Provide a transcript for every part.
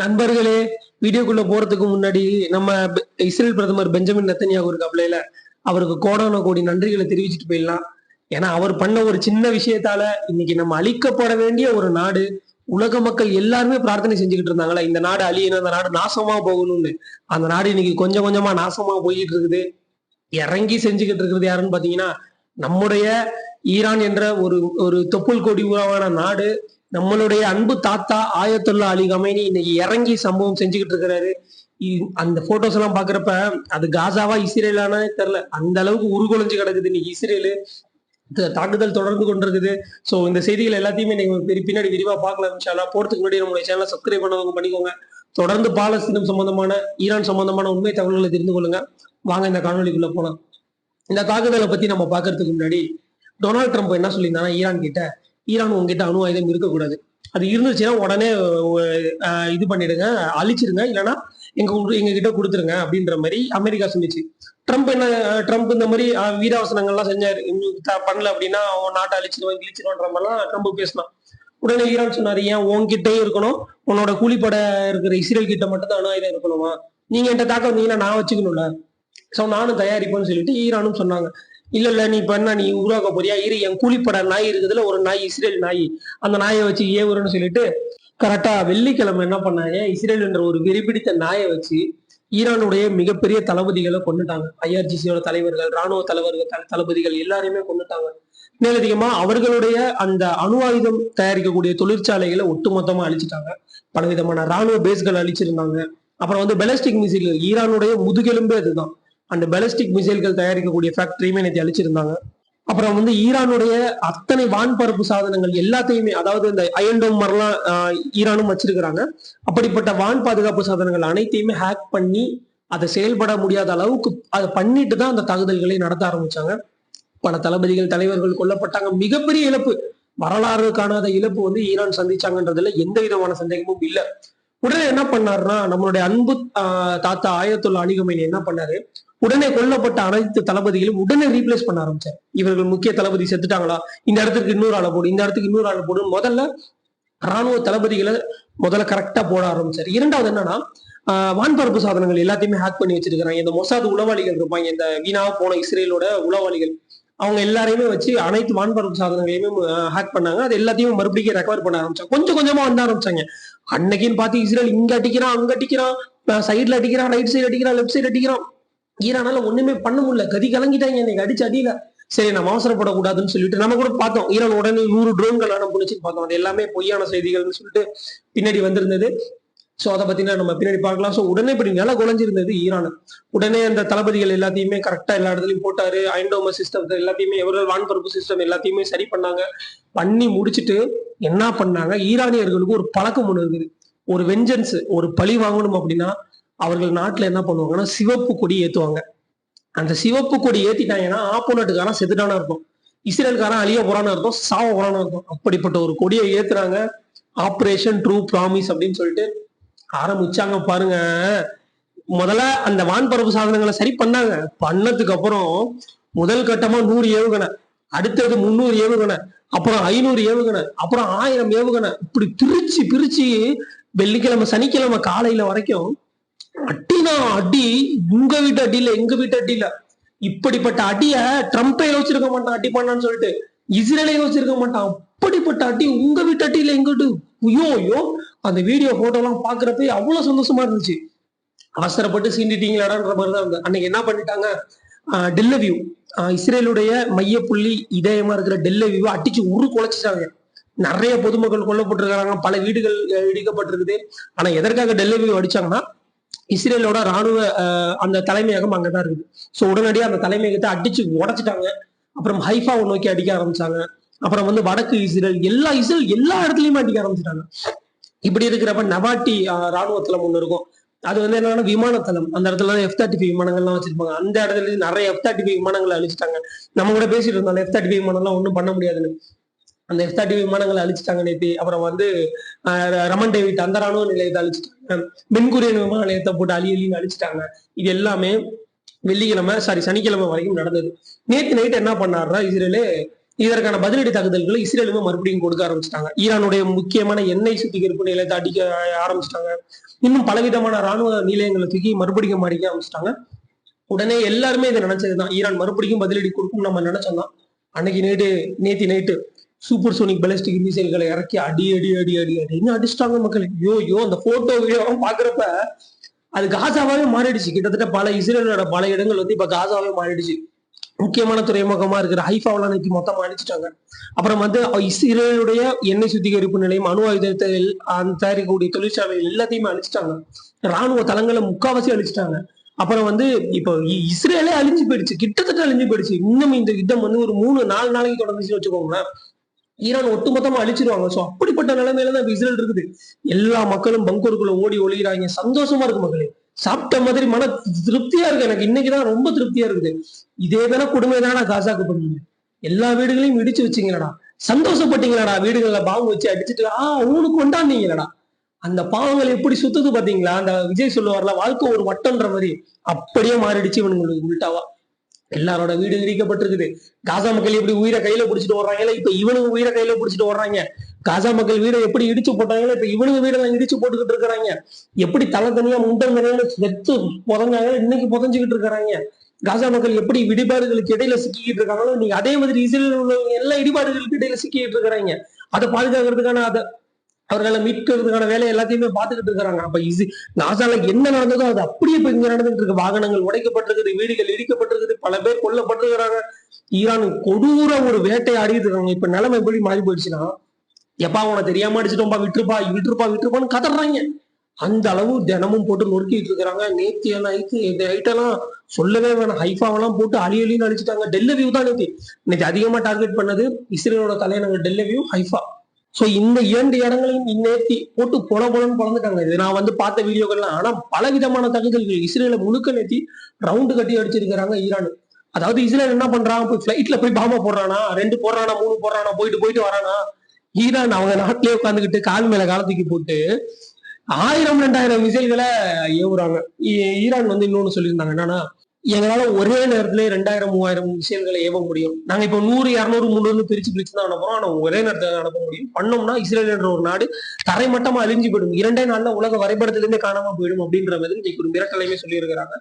நண்பர்களே வீடியோக்குள்ள போறதுக்கு முன்னாடி நம்ம இஸ்ரேல் பிரதமர் பெஞ்சமின் நெத்தன்யாகு இருக்காப்லையில அவருக்கு கோடான கோடி நன்றிகளை தெரிவிச்சுட்டு போயிடலாம். ஏன்னா அவர் பண்ண ஒரு சின்ன விஷயத்தால இன்னைக்கு நம்ம அழிக்கப்பட வேண்டிய ஒரு நாடு உலக மக்கள் எல்லாருமே பிரார்த்தனை செஞ்சுக்கிட்டு இருந்தாங்களா? இந்த நாடு அழியணும் அந்த நாடு நாசமா போகணும்னு. அந்த நாடு இன்னைக்கு கொஞ்சம் கொஞ்சமா நாசமா போயிட்டு இருக்குது. இறங்கி செஞ்சுக்கிட்டு இருக்கிறது யாருன்னு பாத்தீங்கன்னா நம்முடைய ஈரான் என்ற ஒரு ஒரு தொப்புள் கொடி உருவான நாடு நம்மளுடைய அன்பு தாத்தா ஆயத்துல்லா அலி கமைனி இன்னைக்கு இறங்கி சம்பவம் செஞ்சுக்கிட்டு இருக்கிறாரு. இ- அந்த போட்டோஸ் எல்லாம் பாக்குறப்ப அது காசாவா இஸ்ரேலானே தெரியல. அந்த அளவுக்கு உருகுலைஞ்சு கிடக்குது இன்னைக்கு இஸ்ரேலு. த- தாக்குதல் தொடர்ந்து கொண்டிருக்குது. சோ இந்த செய்திகள் எல்லாத்தையுமே நீங்க பின்னாடி விரிவா பார்க்கலாம் இன்ஷால்லா போறதுக்கு முன்னாடி நம்மளுடைய சேனலை சப்ஸ்கிரைப் பண்ணவங்க பண்ணிக்கோங்க. தொடர்ந்து பாலஸ்தீனம் சம்பந்தமான ஈரான் சம்பந்தமான உண்மை தகவல்களை தெரிந்து கொள்ளுங்க. வாங்க இந்த காணொலிக்குள்ள போலாம். இந்த தாக்குதலை பத்தி நம்ம பாக்குறதுக்கு முன்னாடி டொனால்ட் ட்ரம்ப் என்ன சொல்லியிருந்தாங்கன்னா ஈரான் கிட்ட ஈரான் உங்ககிட்ட அணு ஆயுதம் இருக்கக்கூடாது. அது இருந்துச்சுன்னா உடனே இது பண்ணிடுங்க அழிச்சிருங்க இல்லைன்னா எங்க எங்க கிட்ட கொடுத்துருங்க அப்படின்ற மாதிரி அமெரிக்கா சொல்லிச்சு ட்ரம்ப் என்ன ட்ரம்ப் இந்த மாதிரி வீராவசனங்கள்லாம் செஞ்சாரு. பண்ணல அப்படின்னா அவன் நாட்டை அழிச்சிருவான் கிழிச்சிருவான்ற மாதிரிலாம் ட்ரம்ப் பேசினான். உடனே ஈரான் சொன்னாரு ஏன் உன்கிட்டயும் இருக்கணும்? உன்னோட கூலிப்பட இருக்கிற இஸ்ரேல் கிட்ட மட்டும் தான் அணு ஆயுதம் இருக்கணுமா? நீங்க என்கிட்ட தாக்க வந்தீங்கன்னா நான் வச்சுக்கணும்ல. சோ நானும் தயாரிப்பேன்னு சொல்லிட்டு ஈரானும் சொன்னாங்க. இல்ல இல்ல நீ பண்ண என்ன நீ உருவாக்க போறியா? இரு என் கூலிப்பட நாய் இருக்குதுல ஒரு நாய் இஸ்ரேல் நாய். அந்த நாயை வச்சு ஏவுறன்னு சொல்லிட்டு கரெக்டா வெள்ளிக்கிழமை என்ன பண்ணாங்க? இஸ்ரேல் என்ற ஒரு வெறிபிடித்த நாயை வச்சு ஈரானுடைய மிகப்பெரிய தளபதிகளை கொண்டுட்டாங்க ஐஆர்ஜிசியோட தலைவர்கள் ராணுவ தலைவர்கள் தளபதிகள் எல்லாரையுமே கொண்டுட்டாங்க மேலதிகமா அவர்களுடைய அந்த அணு ஆயுதம் தயாரிக்கக்கூடிய தொழிற்சாலைகளை ஒட்டுமொத்தமா அழிச்சிட்டாங்க. பலவிதமான ராணுவ பேஸ்கள் அழிச்சிருந்தாங்க. அப்புறம் வந்து பெலஸ்டிக் மிசைல் ஈரானுடைய முதுகெலும்பே அதுதான். அந்த பெலஸ்டிக் மிசைல்கள் தயாரிக்கக்கூடிய ஃபேக்டரியுமே நேற்று அழிச்சிருந்தாங்க. அப்புறம் வந்து ஈரானுடைய அத்தனை வான்பரப்பு சாதனங்கள் எல்லாத்தையுமே அதாவது இந்த அயன்டோம் மாதிரிலாம் ஈரானும் வச்சிருக்கிறாங்க. அப்படிப்பட்ட வான் பாதுகாப்பு சாதனங்கள் அனைத்தையுமே ஹேக் பண்ணி அதை செயல்பட முடியாத அளவுக்கு அதை பண்ணிட்டு தான் அந்த தாக்குதல்களை நடத்த ஆரம்பிச்சாங்க. பல தளபதிகள் தலைவர்கள் கொல்லப்பட்டாங்க. மிகப்பெரிய இழப்பு. வரலாறு காணாத இழப்பு வந்து ஈரான் சந்திச்சாங்கன்றதுல எந்த விதமான சந்தேகமும் இல்லை. உடனே என்ன பண்ணாருன்னா நம்மளுடைய அன்பு தாத்தா ஆயத்துள்ள அலிகமைனி என்ன பண்ணாரு? உடனே கொல்லப்பட்ட அனைத்து தளபதிகளும் உடனே ரீப்ளேஸ் பண்ண ஆரம்பிச்சார். இவர்கள் முக்கிய தளபதி செத்துட்டாங்களா? இந்த இடத்துக்கு இன்னொரு ஆளை போடு இந்த இடத்துக்கு இன்னொரு ஆளை போடு முதல்ல ராணுவ தளபதிகளை முதல்ல கரெக்டா போட ஆரம்பிச்சார். இரண்டாவது என்னன்னா வான்பரப்பு சாதனங்கள் எல்லாத்தையுமே ஹேக் பண்ணி வச்சிருக்கிறாங்க. இந்த மொசாது உளவாளிகள் இருப்பாங்க இந்த வீணாக போன இஸ்ரேலோட உளவாளிகள். அவங்க எல்லாரையுமே வச்சு அனைத்து வான்பரப்பு சாதனங்களையுமே ஹேக் பண்ணாங்க. அது எல்லாத்தையும் மறுபடியும் ரெக்கவர் பண்ண ஆரம்பிச்சாங்க. கொஞ்சம் கொஞ்சமா வந்து ஆரம்பிச்சாங்க. அன்னைக்குன்னு பார்த்து இஸ்ரேல் இங்க அடிக்கிறான் அங்க அடிக்கிறான். சைட்ல அடிக்கிறான் ரைட் சைடு அடிக்கிறான் லெஃப்ட் சைடு அடிக்கிறான். ஈரானால ஒண்ணுமே பண்ண முடியல. கதி கலங்கிட்டாங்க இன்னைக்கு அடிச்சு அடியில. சரி நம்ம அவசரப்படக்கூடாதுன்னு சொல்லிட்டு நம்ம கூட பார்த்தோம். ஈரான் உடனே நூறு ட்ரோன்கள் அனுப்புனுச்சு பார்த்தோம். அது எல்லாமே பொய்யான செய்திகள்னு சொல்லிட்டு பின்னாடி வந்திருந்தது. ஸோ அதை பத்தினா நம்ம பின்னாடி பார்க்கலாம். ஸோ உடனே இப்படி நில குலைஞ்சிருந்தது ஈரான். உடனே அந்த தளபதிகள் எல்லாத்தையுமே கரெக்டா எல்லா இடத்துலையும் போட்டாரு. ஐண்டோம சிஸ்டம் எல்லாத்தையுமே எவர்கள் வான்பரப்பு சிஸ்டம் எல்லாத்தையுமே சரி பண்ணாங்க. பண்ணி முடிச்சுட்டு என்ன பண்ணாங்க? ஈரானியர்களுக்கு ஒரு பழக்கம் ஒன்று இருக்குது ஒரு வெஞ்சன்ஸ் ஒரு பழி வாங்கணும் அப்படின்னா அவர்கள் நாட்டில் என்ன பண்ணுவாங்கன்னா சிவப்பு கொடி ஏற்றுவாங்க அந்த சிவப்பு கொடி ஏத்திட்டாங்கன்னா ஆப்போனட்டுக்காரன் செத்துட்டான இருக்கும் இஸ்ரேல்காரன் அழிய போறான்னு இருக்கும் சாவ போறான்னு இருக்கும் அப்படிப்பட்ட ஒரு கொடியை ஏத்துறாங்க. ஆப்ரேஷன் ட்ரூ ப்ராமிஸ் அப்படின்னு சொல்லிட்டு ஆரம்பிச்சாங்க பாருங்க. முதல்ல அந்த வான்பரப்பு சாதனங்களை சரி பண்ணாங்க. பண்ணதுக்கு அப்புறம் முதல் கட்டமா நூறு ஏவுகணை அடுத்தது முந்நூறு ஏவுகணை அப்புறம் ஐநூறு ஏவுகணை அப்புறம் ஆயிரம் ஏவுகணை. இப்படி பிரிச்சு பிரிச்சு வெள்ளிக்கிழமை சனிக்கிழமை காலையில வரைக்கும் அடினா அடி உங்க வீட்டு அடி இல்ல எங்க வீட்டு அடி இல்ல இப்படிப்பட்ட அடிய ட்ரம்ப்பே யோசிச்சிருக்க மாட்டான் அடி பண்ணான்னு சொல்லிட்டு இஸ்ரேலே யோசிச்சிருக்க மாட்டான். அப்படிப்பட்ட அடி உங்க வீட்டு அடி இல்ல எங்க ஐயோ ஐயோ. அந்த வீடியோ போட்டோலாம் எல்லாம் பாக்குறப்ப அவ்வளவு சந்தோஷமா இருந்துச்சு. அவசரப்பட்டு சீண்டிட்டீங்களாடான்ற மாதிரி தான் இருந்தது. அன்னைக்கு என்ன பண்ணிட்டாங்க? ஆஹ் டெல்லவியூ ஆஹ் இஸ்ரேலுடைய மையப்புள்ளி இதயமா இருக்கிற டெல்லவியூ அடிச்சு உரு குலைச்சிட்டாங்க. நிறைய பொதுமக்கள் கொல்லப்பட்டிருக்கிறாங்க. பல வீடுகள் இடிக்கப்பட்டிருக்குது. ஆனா எதற்காக டெல்லவியூ அடிச்சாங்கன்னா இஸ்ரேலோட ராணுவ ஆஹ், அந்த தலைமையகம் அங்கதான் இருக்குது. சோ உடனடியாக அந்த தலைமையகத்தை அடிச்சு உடைச்சிட்டாங்க. அப்புறம் ஹைஃபாவை நோக்கி அடிக்க ஆரம்பிச்சாங்க. அப்புறம் வந்து வடக்கு இஸ்ரேல் எல்லா இஸ்ரேல் எல்லா இடத்துலயுமே அடிக்க ஆரம்பிச்சிட்டாங்க. இப்படி இருக்கிறப்ப நவாட்டி ராணுவ தளம் ஒண்ணு இருக்கும். அது வந்து என்னன்னா விமானத்தளம் அந்த இடத்துல எஃப் தேர்ட்டி ஃபைவ் விமானங்கள்லாம் வச்சிருப்பாங்க. அந்த இடத்துல இருந்து நிறைய எஃப் தேர்ட்டி ஃபைவ் விமானங்களை அழிச்சிட்டாங்க. நம்ம கூட பேசிட்டு இருந்தோம். எஃப் தேர்ட்டி ஃபைவ் விமானம்லாம் ஒன்றும் பண்ண முடியாதுன்னு. அந்த எஃப் தேர்ட்டி விமானங்களை அழிச்சிட்டாங்க நேத்தி. அப்புறம் வந்து ரமன் டேவிட் அந்த ராணுவ நிலையத்தை அழிச்சிட்டாங்க. பென்குரியன் விமான நிலையத்தை போட்டு அழி அழின்னு அழிச்சிட்டாங்க. இது எல்லாமே வெள்ளிக்கிழமை சாரி சனிக்கிழமை வரைக்கும் நடந்தது. நேத்து நைட் என்ன பண்ணாருன்னா இஸ்ரேலே இதற்கான பதிலடி தாக்குதல்களை இஸ்ரேலுமே மறுபடியும் கொடுக்க ஆரம்பிச்சிட்டாங்க. ஈரானுடைய முக்கியமான எண்ணெய் சுத்திகரிப்பு நிலையத்தை அடிக்க ஆரம்பிச்சிட்டாங்க. இன்னும் பலவிதமான ராணுவ நிலையங்களை தூக்கி மறுபடியும் அடிக்க ஆரம்பிச்சிட்டாங்க. உடனே எல்லாருமே இதை நினைச்சதுதான். ஈரான் மறுபடியும் பதிலடி கொடுக்கும் நம்ம நினைச்சோம் தான் அன்னைக்கு நைட்டு நேத்தி நைட்டு சூப்பர் சோனிக் பெலஸ்டிக் மிசைல்களை இறக்கி அடி அடி அடி அடி அடின்னு அடிச்சிட்டாங்க மக்கள். ஐயோ ஐயோ அந்த போட்டோ வீடியோ பாக்குறப்ப அது காசாவே மாறிடுச்சு. கிட்டத்தட்ட பல இஸ்ரேலோட பல இடங்கள் வந்து இப்ப காசாவே மாறிடுச்சு. முக்கியமான துறைமுகமா இருக்கிற ஹைஃபாவில் நேற்று மொத்தமா அழிச்சிட்டாங்க. அப்புறம் வந்து இஸ்ரேலுடைய எண்ணெய் சுத்திகரிப்பு நிலையம் அணு ஆயுதத்தில் தயாரிக்கக்கூடிய தொழிற்சாலைகள் எல்லாத்தையுமே அழிச்சிட்டாங்க. ராணுவ தளங்களை முக்காவாசி அழிச்சிட்டாங்க. அப்புறம் வந்து இப்போ இஸ்ரேலே அழிஞ்சு போயிடுச்சு. கிட்டத்தட்ட அழிஞ்சு போயிடுச்சு. இன்னும் இந்த யுத்தம் வந்து ஒரு மூணு நாலு நாளைக்கு தொடர்ந்துச்சுன்னு வச்சுக்கோங்களேன். ஈரான் ஒட்டுமொத்தமா அழிச்சிருவாங்க. ஸோ அப்படிப்பட்ட நிலைமையில தான் இப்ப இஸ்ரேல் இருக்குது. எல்லா மக்களும் பங்கூருக்குள்ள ஓடி ஒளிகிறாங்க சந்தோஷமா இருக்கு மக்களே. சாப்பிட்ட மாதிரி மன திருப்தியா இருக்கு எனக்கு. இன்னைக்குதான் ரொம்ப திருப்தியா இருக்குது. இதே தானே கொடுமை தானே காசாக்கு பண்ணீங்க. எல்லா வீடுகளையும் இடிச்சு வச்சீங்களடா. சந்தோஷப்பட்டீங்களடா வீடுகள்ல பாம்பு வச்சு அடிச்சுட்டு ஆ உனக்கு கொண்டாந்தீங்களடா. அந்த பாவங்கள் எப்படி சுத்துது பாத்தீங்களா? அந்த விஜய் சொல்லுவார்ல வாழ்க்கை ஒரு வட்டன்ற மாதிரி. அப்படியே மாறிடுச்சு இவனுங்களுக்கு உள்டாவா. எல்லாரோட வீடு இடிக்கப்பட்டிருக்குது. காசா மக்கள் எப்படி உயிரை கையில பிடிச்சிட்டு வர்றாங்களோ இப்ப இவனுக்கு உயிரை கையில பிடிச்சிட்டு ஓடுறாங்க. காசா மக்கள் வீடை எப்படி இடிச்சு போட்டாங்களோ இப்ப இவனுங்க வீடெல்லாம் இடிச்சு போட்டுக்கிட்டு இருக்கிறாங்க. எப்படி தலை தனியா முண்டல் தனியா செத்து புதஞ்சாங்களோ இன்னைக்கு புதஞ்சுக்கிட்டு இருக்கிறாங்க. காசா மக்கள் எப்படி இடிபாடுகளுக்கு இடையில சிக்கிக்கிட்டு இருக்காங்களோ நீங்க அதே மாதிரி இஸ்ரேல் உள்ளவங்க எல்லா இடிபாடுகளுக்கு இடையில சிக்கிட்டு இருக்கிறாங்க. அதை பாதுகாக்கிறதுக்கான அதை அவர்களை மீட்கிறதுக்கான வேலை எல்லாத்தையுமே பார்த்துக்கிட்டு இருக்கிறாங்க. அப்ப இது நாசால என்ன நடந்ததோ அது அப்படியே இப்ப இங்க நடந்துட்டு இருக்கு. வாகனங்கள் உடைக்கப்பட்டிருக்குது வீடுகள் இடிக்கப்பட்டிருக்குது பல பேர் கொல்லப்பட்டிருக்கிறாங்க. ஈரான் கொடூர ஒரு வேட்டையாடிட்டு இருக்காங்க. இப்ப நிலைமை எப்படி மாறி போயிடுச்சுன்னா எப்பா உன தெரியாம அடிச்சிட்டோம்பா விட்டுருப்பா விட்டுருப்பா விட்டுருப்பான்னு கதறாங்க. அந்த அளவு தினமும் போட்டு நொறுக்கிட்டு இருக்கிறாங்க. நேத்தி நைத்து இந்த ஐட்டெல்லாம் சொல்லவே வேணாம். ஹைஃபாவெல்லாம் போட்டு அழி அழின்னு அடிச்சிட்டாங்க. டெல்லவியூ தான் நேத்தி. இன்னைக்கு அதிகமா டார்கெட் பண்ணது இஸ்ரேலோட தலைநகர் டெல்லவியூ ஹைஃபா. சோ இந்த இரண்டு இடங்களையும் இந்நேர்த்தி போட்டு பொல பொலன்னு பறந்துட்டாங்க இது நான் வந்து பார்த்த வீடியோக்கள்லாம். ஆனா பல விதமான தகுதல்கள் இஸ்ரேல முழுக்க நேத்தி ரவுண்டு கட்டி அடிச்சிருக்கிறாங்க ஈரான். அதாவது இஸ்ரேல் என்ன பண்றான் போய் ஃபிளைட்ல போய் பாம்பா போடுறானா? ரெண்டு போடுறானா? மூணு போடுறானா? போயிட்டு போயிட்டு வரானா? ஈரான் அவங்க நாட்டிலேயே உட்காந்துக்கிட்டு கால் மேல காலத்துக்கு போட்டு ஆயிரம் ரெண்டாயிரம் மிசைல்களை ஏவுறாங்க. ஈரான் வந்து இன்னொன்னு சொல்லியிருந்தாங்க. என்னன்னா எங்களால ஒரே நேரத்துல ரெண்டாயிரம் மூவாயிரம் மிசைல்களை ஏவ முடியும். நாங்க இப்போ நூறு இரநூறு முந்நூறு பிரிச்சு பிரிச்சு தான் அனுப்புறோம். ஆனா ஒரே நேரத்துல அனுப்ப முடியும். பண்ணோம்னா இஸ்ரேல் என்ற ஒரு நாடு தரைமட்டமா அழிஞ்சு போயிடும். இரண்டே நாள்ல உலக வரைபடத்திலிருந்தே காணாம போயிடும் அப்படின்ற மாதிரி இன்னைக்கு ஒரு மிரட்டலையுமே சொல்லியிருக்கிறாங்க.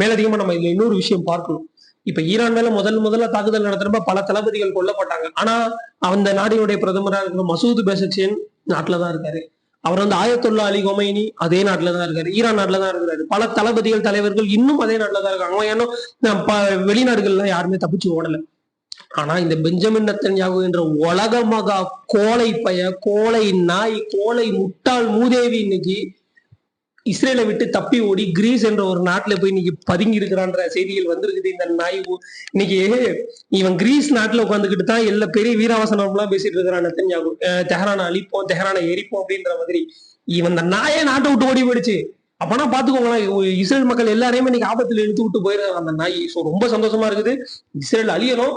மேலதிகமா நம்ம இதுல இன்னொரு விஷயம் பார்க்கணும். இப்ப ஈரான் மேல முதல் முதல்ல தாக்குதல் நடத்துறப்ப பல தளபதிகள் கொல்லப்பட்டாங்க. ஆனா அந்த நாடினுடைய பிரதமரா இருக்கிற மசூத் பெசக்சியன் நாட்டுலதான் இருக்காரு. அவர் வந்து ஆயத்துல்லா அலி கொமைனி அதே நாட்டுலதான் இருக்காரு. ஈரான் நாட்டுலதான் இருக்காரு பல தளபதிகள் தலைவர்கள் இன்னும் அதே நாட்டுலதான் இருக்காங்க. அவன் ஏன்னா அஹ் வெளிநாடுகள்ல யாருமே தப்பிச்சு ஓடல. ஆனா இந்த பெஞ்சமின் நத்தன்யாகு என்ற உலக மகா கோலை பய கோலை நாய் கோலை முட்டாள் மூதேவி இன்னைக்கு இஸ்ரேலை விட்டு தப்பி ஓடி கிரீஸ் என்ற ஒரு நாட்டுல போய் இன்னைக்கு பதுங்கி இருக்கிறான்ற செய்திகள் வந்திருக்குது. இந்த நாய் இன்னைக்கு இவன் கிரீஸ் நாட்டுல உட்காந்துக்கிட்டு தான் எல்லா பெரிய வீராவசனம் எல்லாம் பேசிட்டு இருக்கிறான் நெத்தன்யாகு. தெஹரானை அழிப்போம் தெஹரானை எரிப்போம் அப்படின்ற மாதிரி. இவன் இந்த நாயே நாட்டை விட்டு ஓடி போயிடுச்சு. அப்பனா பாத்துக்கோங்களேன் இஸ்ரேல் மக்கள் எல்லாரையுமே இன்னைக்கு ஆபத்துல இழுத்து விட்டு போயிடுறாங்க அந்த நாய். சோ ரொம்ப சந்தோஷமா இருக்குது. இஸ்ரேல் அழியணும்.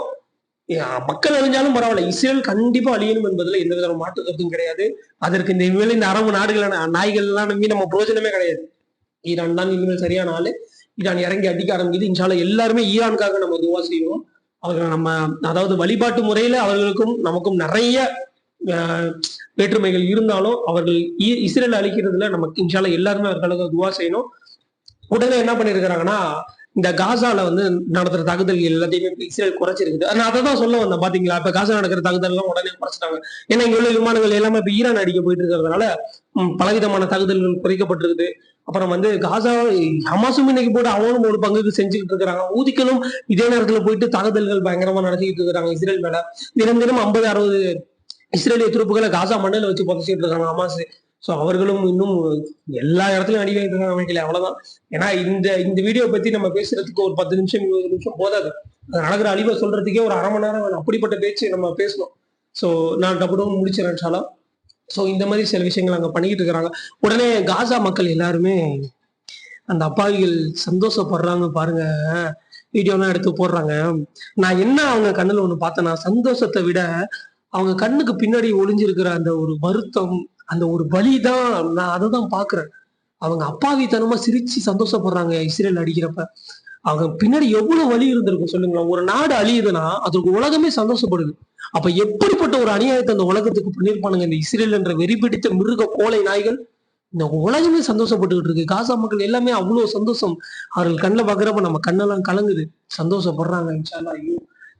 மக்கள் அழிஞ்சாலும் பரவாயில்ல. இஸ்ரேல் கண்டிப்பா அழியணும் என்பதுல எந்த விதமான மாற்று கருத்தும் கிடையாது. அதற்கு இந்த இனிமேல் இந்த அரபு நாடுகளான நாய்கள் எல்லாம் நம்பி நம்ம பிரயோஜனமே கிடையாது. ஈரான் தான் இனிமேல் சரியான ஆளு. ஈரான் இறங்கி அடிக்க ஆரம்பிக்குது இன்ஷால எல்லாருமே ஈரானுக்காக நம்ம துவா செய்வோம். அவர்கள் நம்ம அதாவது வழிபாட்டு முறையில அவர்களுக்கும் நமக்கும் நிறைய வேற்றுமைகள் இருந்தாலும் அவர்கள் ஈ- இஸ்ரேல் அழிக்கிறதுல நமக்கு இன்ஷால எல்லாருமே அவர்களுக்கு துவா செய்யணும். உடனே என்ன பண்ணிருக்கிறாங்கன்னா இந்த காசால வந்து நடத்துற தாக்குதல்கள் எல்லாத்தையுமே இஸ்ரேல் குறைச்சிருக்குது. நான் அதை தான் சொல்ல வந்தேன். பாத்தீங்களா? இப்ப காசா நடக்கிற தாக்குதல் எல்லாம் உடனே குறைச்சிட்டாங்க. ஏன்னா இங்க உள்ள விமானங்கள் எல்லாமே இப்ப ஈரான் அடிக்க போயிட்டு இருக்கிறதுனால பலவிதமான தாக்குதல்கள் குறைக்கப்பட்டிருக்குது. அப்புறம் வந்து காசா ஹமாசும் இன்னைக்கு போட்டு அவனும் ஒரு பங்குக்கு செஞ்சுக்கிட்டு இருக்கிறாங்க. ஊதிக்கலும் இதே நேரத்துல போயிட்டு தாக்குதல்கள் பயங்கரமா நடத்திக்கிட்டு இருக்கிறாங்க இஸ்ரேல் மேல. தினம் தினம் ஐம்பது அறுபது இஸ்ரேலிய துருப்புகளை காசா மண்ணில் வச்சு புதைச்சிட்டு இருக்காங்க ஹமாஸ். ஸோ அவர்களும் இன்னும் எல்லா இடத்துலையும் அடி வாங்கிட்டு இருக்காங்க அவ்வளவுதான். ஏன்னா இந்த இந்த வீடியோ பத்தி நம்ம பேசுறதுக்கு ஒரு பத்து நிமிஷம் இருபது நிமிஷம் போதாது. நடக்கிற அழிவை சொல்றதுக்கே ஒரு அரை மணி நேரம் அப்படிப்பட்ட பேச்சு நம்ம பேசணும். ஸோ நான் டப்புடும் முடிச்சிடறேன் ஷாலா ஸோ இந்த மாதிரி சில விஷயங்கள் அங்கே பண்ணிக்கிட்டு இருக்கிறாங்க. உடனே காசா மக்கள் எல்லாருமே அந்த அப்பாவிகள் சந்தோஷப்படுறாங்க பாருங்க. வீடியோலாம் எடுத்து போடுறாங்க. நான் என்ன அவங்க கண்ணில் ஒன்று பார்த்தேன்னா சந்தோஷத்தை விட அவங்க கண்ணுக்கு பின்னாடி ஒளிஞ்சிருக்கிற அந்த ஒரு வருத்தம் அந்த ஒரு பலி தான் நான் அதை தான் பாக்குறேன் அவங்க அப்பாவித்தனமா சிரிச்சு சந்தோஷப்படுறாங்க இஸ்ரேல் அடிக்கிறப்ப. அவங்க பின்னாடி எவ்வளவு வலி இருந்திருக்கும் சொல்லுங்களேன் ஒரு நாடு அழியுதுன்னா அதுக்கு உலகமே சந்தோஷப்படுது. அப்ப எப்படிப்பட்ட ஒரு அநியாயத்தை அந்த உலகத்துக்கு பண்ணிருப்பானுங்க இந்த இஸ்ரேல் என்ற வெறி பிடித்த மிருக கோலை நாய்கள்? இந்த உலகமே சந்தோஷப்பட்டுக்கிட்டு இருக்கு. காசா மக்கள் எல்லாமே அவ்வளவு சந்தோஷம். அவர்கள் கண்ணில் பாக்குறப்ப நம்ம கண்ணெல்லாம் கலங்குது. சந்தோஷப்படுறாங்க இன்ஷால்லா ஐயோ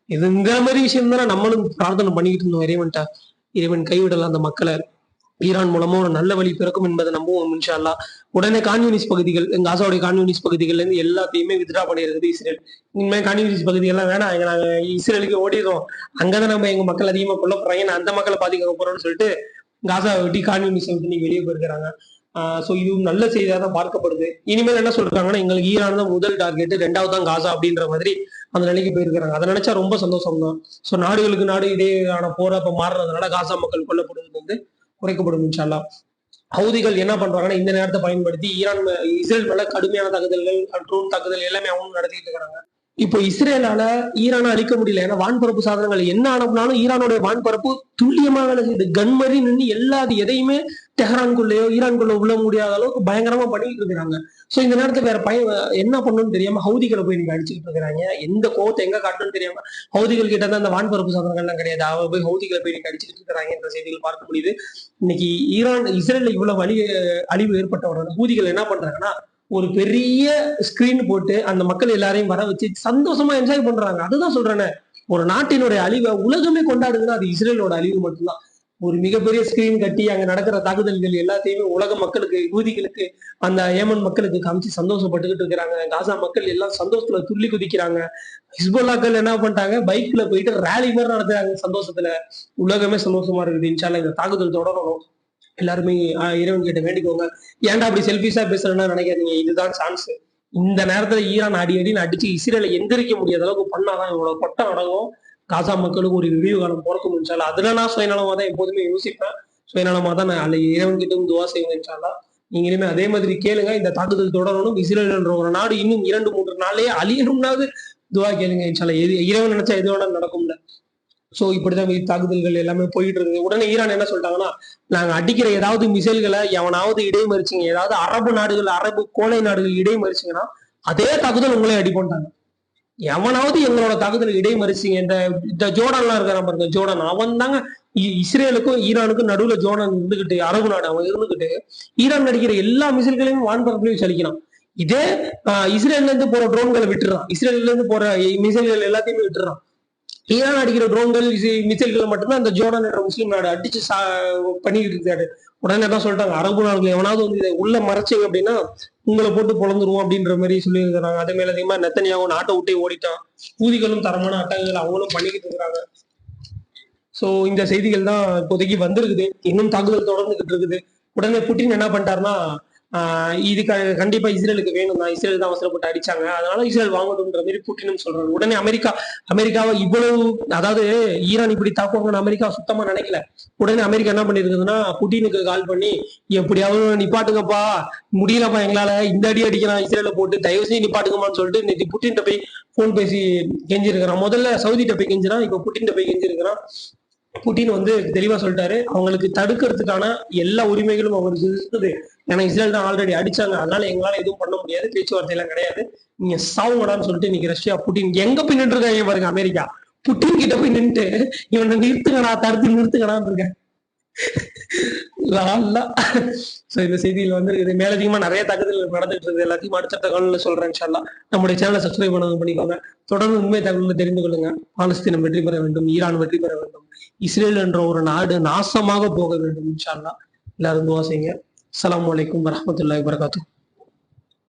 இதுங்கிற மாதிரி விஷயம் தானே நம்மளும் பிரார்த்தனை பண்ணிக்கிட்டு இருந்தோம் இறைவன்ட்ட. இறைவன் கைவிடலாம் அந்த மக்களை. ஈரான் மூலமா ஒரு நல்ல வழி பிறக்கும் என்பதை நம்புவோம் இன்ஷா உடனே கான்யூனிஸ்ட் பகுதிகள் காசாவுடைய கான்யூனிஸ்ட் பகுதிகள்ல இருந்து எல்லாத்தையுமே வித்ரா பண்ணியிருக்குது இஸ்ரேல். இனிமே கான்யூனிஸ்ட் பகுதிகள்லாம் வேணாம் எங்க நாங்க இஸ்ரேலுக்கு ஓடிடுறோம். அங்கதான் நம்ம எங்க மக்கள் அதிகமா கொல்ல போறாங்க. ஏன்னா அந்த மக்களை பாதிக்க போறோம்னு சொல்லிட்டு காசா விட்டு கான்யூனிஸ்ட் விட்டு நீங்க வெளியே போயிருக்கிறாங்க. ஸோ இதுவும் நல்ல செய்தியாக தான் பார்க்கப்படுது. இனிமேல் என்ன சொல்றாங்கன்னா எங்களுக்கு ஈரான் தான் முதல் டார்கெட் ரெண்டாவது தான் காசா அப்படின்ற மாதிரி அந்த நிலைக்கு போயிருக்கிறாங்க. அதை நினைச்சா ரொம்ப சந்தோஷம் தான் ஸோ நாடுகளுக்கு நாடு இடையேயான போராப்ப அப்ப மாறுறதுனால காசா மக்கள் கொல்லப்படுவது வந்து குறைக்கப்படும் இன்ஷால்லா ஹவுதிகள் என்ன பண்றாங்கன்னா இந்த நேரத்தை பயன்படுத்தி ஈரான் இஸ்ரேல் மேல கடுமையான தாக்குதல்கள் ட்ரோன் தாக்குதல் எல்லாமே அவங்க நடத்திட்டு இருக்கிறாங்க இப்போ இஸ்ரேலால ஈரானை அழிக்க முடியல. ஏன்னா வான்பரப்பு சாதனங்கள் என்ன அனுப்புனாலும் ஈரானுடைய வான்பரப்பு துல்லியமாக வேலை செய்யுது. கன்மறி நின்று எல்லா எதையுமே டெஹரான்குள்ளேயோ ஈரான்குள்ள உள்ள முடியாத அளவுக்கு பயங்கரமா பண்ணிட்டு இருக்கிறாங்க. சோ இந்த நேரத்துல வேற பய என்ன பண்ணணும்னு தெரியாம ஹவுதிகளை போய் நீங்க அடிச்சுட்டு இருக்கிறாங்க. எந்த கோவத்தை எங்க காட்டணும்னு தெரியாம ஹவுதிகள் கிட்ட தான் அந்த வான்பரப்பு சாதனங்கள்லாம் கிடையாது. அவ போய் ஹவுதிகளை போய் நீங்க அடிச்சுட்டு இருக்கிறாங்க என்ற செய்திகள் பார்க்க முடியுது. இன்னைக்கு ஈரான் இஸ்ரேல இவ்வளவு வலி அழிவு ஏற்பட்ட உடனே ஹூதிகள் என்ன பண்றாங்கன்னா ஒரு பெரிய ஸ்கிரீன் போட்டு அந்த மக்கள் எல்லாரையும் வர வச்சு சந்தோஷமா என்ஜாய் பண்றாங்க. அதுதான் சொல்றேனே. ஒரு நாட்டினுடைய அழிவை உலகமே கொண்டாடுதுன்னா அது இஸ்ரேலோட அழிவு மட்டும்தான். ஒரு மிகப்பெரிய ஸ்கிரீன் கட்டி அங்க நடக்கிற தாக்குதல்கள் எல்லாத்தையுமே உலக மக்களுக்கு யூதிகளுக்கு அந்த ஏமன் மக்களுக்கு காமிச்சு சந்தோஷப்பட்டுக்கிட்டு இருக்கிறாங்க. காசா மக்கள் எல்லாம் சந்தோஷத்துல துள்ளி குதிக்கிறாங்க. ஹிஸ்புல்லாக்கள் என்ன பண்ணிட்டாங்க? பைக்ல போயிட்டு ரேலி மாதிரி நடத்துறாங்க சந்தோஷத்துல. உலகமே சந்தோஷமா இருக்குது. இன்ஷால்லா இந்த தாக்குதல் தொடரணும். எல்லாருமே இறைவன் கிட்ட வேண்டிக்கோங்க. ஏன்டா அப்படி செல்ஃபிஷா பேசுறேன்னா நினைக்காதீங்க. இதுதான் சான்ஸ் இந்த நேரத்துல ஈரான் அடி அடின்னு அடிச்சு இஸ்ரேல எந்திரிக்க முடியாத அளவுக்கு பண்ணாதான் இவங்களோட கொட்டம் அடங்கும் காசா மக்களுக்கு ஒரு விரிவு காலம் பிறக்க முடிஞ்சாலும் அதுல நான் சுயநலமா தான் எப்போதுமே யோசிப்பேன். சுயநலமா தான் நான் அல்ல இறைவன் கிட்டும் துவா செய்வேன் இன்ஷால்லா நீங்களுமே அதே மாதிரி கேளுங்க. இந்த தாக்குதல் தொடரணும். இஸ்ரேல் என்ற ஒரு நாடு இன்னும் இரண்டு மூன்று நாள்லயே அழியணும்னாவது துவா கேளுங்க இன்ஷால்லா எது இறைவன் நினைச்சா எது வேணாலும் நடக்கும்ல. சோ இப்படிதான் தாக்குதல்கள் எல்லாமே போயிட்டு இருக்குது. உடனே ஈரான் என்ன சொல்லிட்டாங்கன்னா நாங்க அடிக்கிற ஏதாவது மிசைல்களை எவனாவது இடைமறிச்சிங்க ஏதாவது அரபு நாடுகள் அரபு கோலை நாடுகள் இடைமறிச்சிங்கன்னா அதே தாக்குதல் உங்களே அடிப்போம்ட்டாங்க எவனாவது எங்களோட தாக்குதல் இடைமறிச்சிங்க. இந்த இந்த ஜோர்டான்லாம் இருக்கிறான் பாருங்க ஜோர்டான். அவன் தாங்க இஸ்ரேலுக்கும் ஈரானுக்கும் நடுவுல ஜோர்டான் இருந்துகிட்டு அரபு நாடு அவன் இருந்துகிட்டு ஈரான் நடிக்கிற எல்லா மிசைல்களையும் வான்பரப்புலையும் சலிக்கிறான் இதே ஆஹ், இஸ்ரேல்ல இருந்து போற ட்ரோன்களை விட்டுறான். இஸ்ரேல்ல இருந்து போற மிசைல்கள் எல்லாத்தையுமே விட்டுறான். ஈரான் அடிக்கிற ட்ரோன்கள் மிச்சல்களை மட்டும்தான் அந்த ஜோர்டான் என்ற முஸ்லீம் நாடு அடிச்சு சா பண்ணிக்கிட்டு இருக்காரு உடனே தான் சொல்லிட்டாங்க அரபு நாடுகள் எவனாவது வந்து இதை உள்ள மறைச்சிங்க அப்படின்னா உங்களை போட்டு பொழந்துருவோம் அப்படின்ற மாதிரி சொல்லியிருக்கிறாங்க. அதே மேல அதிகமா நெத்தனியாவும் நாட்டை விட்டே ஓடிட்டான். ஊதிகளும் தரமான அட்டகங்கள் அவங்களும் பண்ணிக்கிட்டு இருக்கிறாங்க. ஸோ இந்த செய்திகள் தான் இப்போதைக்கு வந்திருக்குது. இன்னும் தாக்குதல் தொடர்ந்துகிட்டு இருக்குது. உடனே புட்டின் என்ன பண்ணிட்டாருன்னா இது கண்டிப்பா இஸ்ரேலுக்கு வேணும் தான். இஸ்ரேல் தான் அவசரப்பட்டு அடிச்சாங்க. அதனால இஸ்ரேல் வாங்கணும்ன்ற மாதிரி புட்டினும் சொல்றாங்க உடனே அமெரிக்கா அமெரிக்காவை இவ்வளவு அதாவது ஈரான் இப்படி தாக்குவாங்கன்னு அமெரிக்கா சுத்தமா நினைக்கல. உடனே அமெரிக்கா என்ன பண்ணிருக்குதுன்னா புட்டினுக்கு கால் பண்ணி எப்படியாவது நிப்பாட்டுங்கப்பா. முடியலப்பா எங்களால. இந்த அடி அடிக்கிறான் இஸ்ரேல போட்டு தயவு செய்து நிப்பாட்டுங்கம்மான்னு சொல்லிட்டு நேற்று புட்டின்ட்ட போய் ஃபோன் பேசி கெஞ்சிருக்கிறான். முதல்ல சவுதிட்ட போய் கெஞ்சிரான் இப்ப புட்டின்ட்ட போய் கெஞ்சிருக்கிறான். புட்டின் வந்து தெளிவா சொல்லிட்டாரு. அவங்களுக்கு தடுக்கிறதுக்கான எல்லா உரிமைகளும் அவங்களுக்கு இருக்குது ஏன்னா இஸ்ரேல் தான் ஆல்ரெடி அடிச்சாங்க. அதனால எங்களால எதுவும் பண்ண முடியாது. பேச்சுவார்த்தை எல்லாம் கிடையாது. நீங்க சாவுங்கடான்னு சொல்லிட்டு இன்னைக்கு ரஷ்யா புட்டின் எங்க போய் நின்று இருக்காங்க பாருங்க அமெரிக்கா. புட்டின் கிட்ட போய் நின்று இவனை நிறுத்துங்கடா தடுத்து நிறுத்துங்கடான்னு இருக்கேன். சோ இந்த செய்தியில் வந்திருக்குது மேலதிகமா நிறைய தகவல்கள் நடந்துட்டு இருக்கு எல்லாத்தையும் அடுத்த தகவல்ல சொல்றேன் இன்ஷால்லா நம்முடைய சேனலை சப்ஸ்கிரைப் பண்ண பண்ணிக்கோங்க. தொடர்ந்து உண்மை தகவல்களை தெரிந்து கொள்ளுங்க. பாலஸ்தீனம் வெற்றி பெற வேண்டும் ஈரான் வெற்றி பெற வேண்டும் இஸ்ரேல் என்ற ஒரு நாடு நாசமாக போக வேண்டும் இன்ஷால்லா எல்லாரும் துவா செய்யுங்க. அஸ்ஸலாமு அலைக்கும் வரஹ்மத்துல்லாஹி